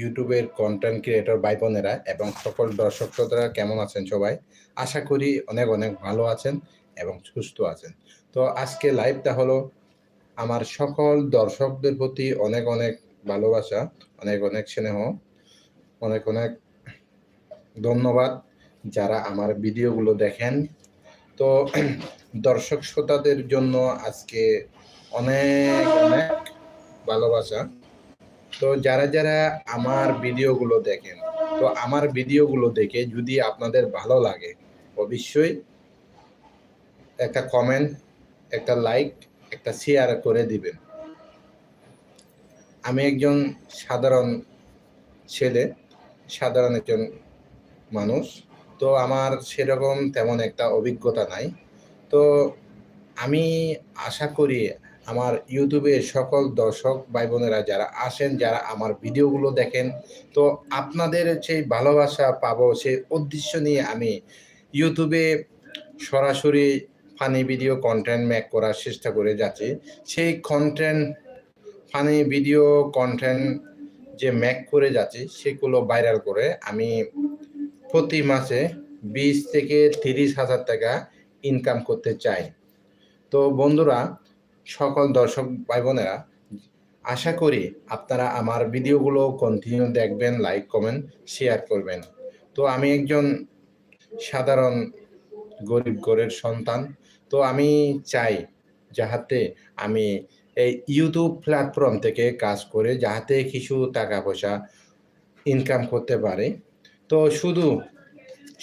ইউটিউবের content creator ভাই বোনেরা এবং সকল দর্শক শ্রোতারা কেমন আছেন সবাই? আশা করি অনেক অনেক ভালো আছেন এবং সুস্থ আছেন। তো আজকে লাইভটা হলো আমার সকল দর্শকদের প্রতি অনেক অনেক ভালোবাসা, অনেক অনেক স্নেহ, অনেক অনেক ধন্যবাদ যারা আমার ভিডিওগুলো দেখেন। তো দর্শক শ্রোতাদের জন্য আজকে অনেক অনেক ভালোবাসা। তো যারা যারা আমার ভিডিওগুলো দেখেন, তো আমার ভিডিওগুলো দেখে যদি আপনাদের ভালো লাগে, অবশ্যই একটা কমেন্ট একটা লাইক একটা শেয়ার করে দিবেন। আমি একজন সাধারণ ছেলে, সাধারণ একজন মানুষ, তো আমার সেরকম তেমন একটা অভিজ্ঞতা নাই। তো আমি আশা করি আমার ইউটিউবে সকল দর্শক ভাই বোনেরা যারা আসেন, যারা আমার ভিডিওগুলো দেখেন, তো আপনাদের সেই ভালোবাসা পাবো, সেই উদ্দেশ্য নিয়ে আমি ইউটিউবে সরাসরি ফানি ভিডিও কন্টেন্ট মেক করার চেষ্টা করে যাচ্ছি। সেই কন্টেন্ট ফানি ভিডিও কন্টেন্ট যে ম্যাক করে যাচ্ছি, সেগুলো ভাইরাল করে আমি প্রতি মাসে বিশ থেকে তিরিশ হাজার টাকা ইনকাম করতে চাই। তো বন্ধুরা সকল দর্শক ভাই বোনেরা আশা করি আপনারা আমার ভিডিওগুলো কন্টিনিউ দেখবেন লাইক কমেন্ট শেয়ার করবেন। তো আমি একজন সাধারণ গরিব ঘরের সন্তান। তো আমি চাই যাহাতে আমি এই ইউটিউব প্ল্যাটফর্ম থেকে কাজ করে যাহাতে কিছু টাকা পয়সা ইনকাম করতে পারে। তো শুধু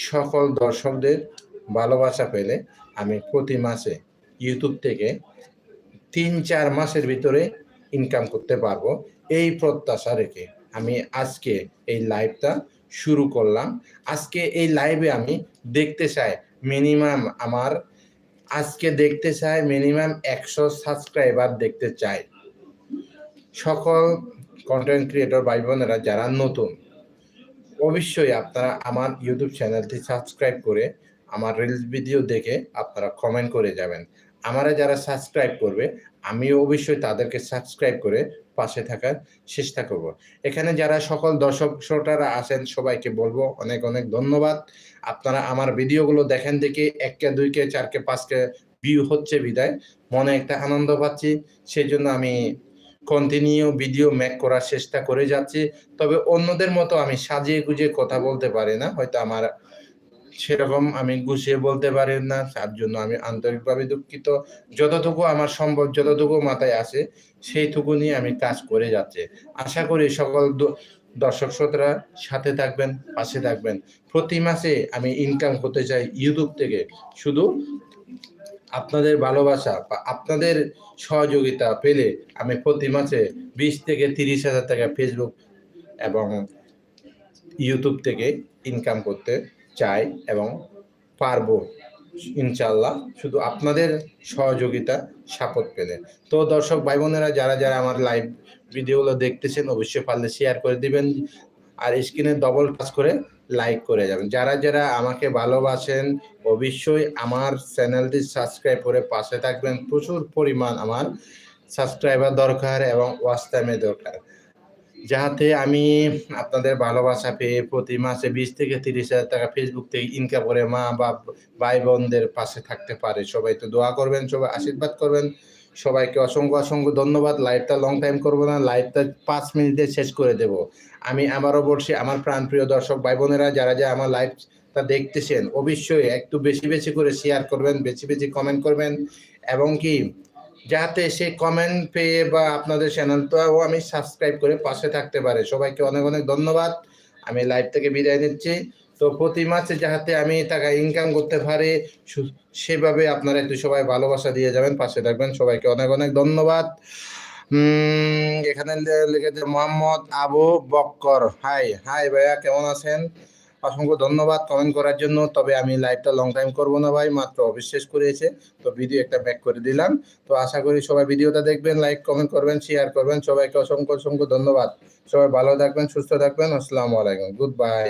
সকল দর্শকদের ভালোবাসা পেলে আমি প্রতি মাসে ইউটিউব থেকে তিন, চার মাসের ভিতরে ইনকাম করতে পারব। এই প্রত্যাশা রেখে আমি আজকে এই লাইভটা শুরু করলাম। আজকে এই লাইভে আমি দেখতে চাই মিনিমাম আমার, আজকে দেখতে চাই মিনিমাম একশো সাবস্ক্রাইবার দেখতে চাই। সকল কন্টেন্ট ক্রিয়েটর ভাই বোনেরা যারা নতুন, অবশ্যই আপনারা আমার ইউটিউব চ্যানেলটি সাবস্ক্রাইব করে আমার রিলস ভিডিও দেখে আপনারা কমেন্ট করে যাবেন। আমারা যারা সাবস্ক্রাইব করবে আমি অবশ্যই তাদেরকে সাবস্ক্রাইব করে পাশে থাকার চেষ্টা করব। এখানে যারা সকল দর্শক শ্রোতারা আছেন, সবাইকে বলব অনেক অনেক ধন্যবাদ। আপনারা আমার ভিডিওগুলো দেখেন দেখে এককে, দুইকে, চারকে, পাঁচকে ভিউ হচ্ছে বিদায়। মনে একটা আনন্দ পাচ্ছি সেই জন্য আমি কন্টিনিউ ভিডিও মেক করার চেষ্টা করে যাচ্ছি। তবে অন্যদের মতো আমি সাজিয়ে গুজিয়ে কথা বলতে পারি না, হয়তো আমার সেরকম আমি গুছিয়ে বলতে পারি না, তার জন্য আমি আন্তরিকভাবে দুঃখিত। যতটুকু আমার সম্ভব, যতটুকু মাথায় আসে সেইটুকু নিয়ে আমি কাজ করে যাচ্ছি। আশা করি সকল দর্শক শ্রোতারা সাথে থাকবেন, পাশে থাকবেন। প্রতি মাসে আমি ইনকাম করতে চাই ইউটিউব থেকে। শুধু আপনাদের ভালোবাসা বা আপনাদের সহযোগিতা পেলে আমি প্রতি মাসে বিশ থেকে তিরিশ হাজার টাকা ফেসবুক এবং ইউটিউব থেকে ইনকাম করতে চাই এবং পারব ইনশাল্লাহ শুধু আপনাদের সহযোগিতা, সাপোর্ট পেলে। তো দর্শক ভাই বোনেরা যারা যারা আমার লাইভ ভিডিওগুলো দেখতেছেন, অবশ্যই পারলে শেয়ার করে দিবেন আর স্ক্রিনে ডবল টাচ করে লাইক করে যাবেন। যারা যারা আমাকে ভালোবাসেন, অবশ্যই আমার চ্যানেলটি সাবস্ক্রাইব করে পাশে থাকবেন। প্রচুর পরিমাণ আমার সাবস্ক্রাইবার দরকার এবং ওয়াচ টাইমে দরকার। যাহাতে আমি আপনাদের ভালোবাসা পেয়ে প্রতি মাসে বিশ থেকে তিরিশ হাজার টাকা ফেসবুক থেকে ইনকাম করে মা বা ভাই, বোনদের পাশে থাকতে পারে। সবাই তো দোয়া করবেন, সবাই আশীর্বাদ করবেন। সবাইকে অসংখ্য অসংখ্য ধন্যবাদ। লাইভটা লং টাইম করব না লাইভটা পাঁচ মিনিটে শেষ করে দেব। আমি আবারও বলছি, আমার প্রাণপ্রিয় দর্শক, ভাই বোনেরা, যারা যারা আমার লাইভটা দেখতেছেন, অবশ্যই একটু বেশি বেশি করে শেয়ার করবেন, বেশি বেশি কমেন্ট করবেন। এবং কি যাতে সে কমেন্ট পেয়ে বা আপনাদের চ্যানেলটাও আমি সাবস্ক্রাইব করে পাশে থাকতে পারে। সবাইকে অনেক অনেক ধন্যবাদ। আমি লাইভ থেকে বিদায় নিচ্ছি। তো প্রতি মাসে যাতে আমি টাকা ইনকাম করতে পারি সেভাবে আপনারা একটু সবাই ভালোবাসা দিয়ে যাবেন, পাশে থাকবেন। সবাইকে অনেক অনেক ধন্যবাদ। এখানে লিখেছে মোহাম্মদ আবু বক্কর। হাই হাই ভাইয়া, কেমন আছেন? অসংখ্য ধন্যবাদ কমেন্ট করার জন্য। তবে আমি লাইভটা লং টাইম করব না ভাই, মাত্র শেষ করেছে তো ভিডিও একটা ব্যাক করে দিলাম। তো আশা করি সবাই ভিডিওটা দেখবেন লাইক কমেন্ট করবেন শেয়ার করবেন। সবাইকে অসংখ্য অসংখ্য ধন্যবাদ। সবাই ভালো থাকবেন, সুস্থ থাকবেন। আসসালামু আলাইকুম। Good bye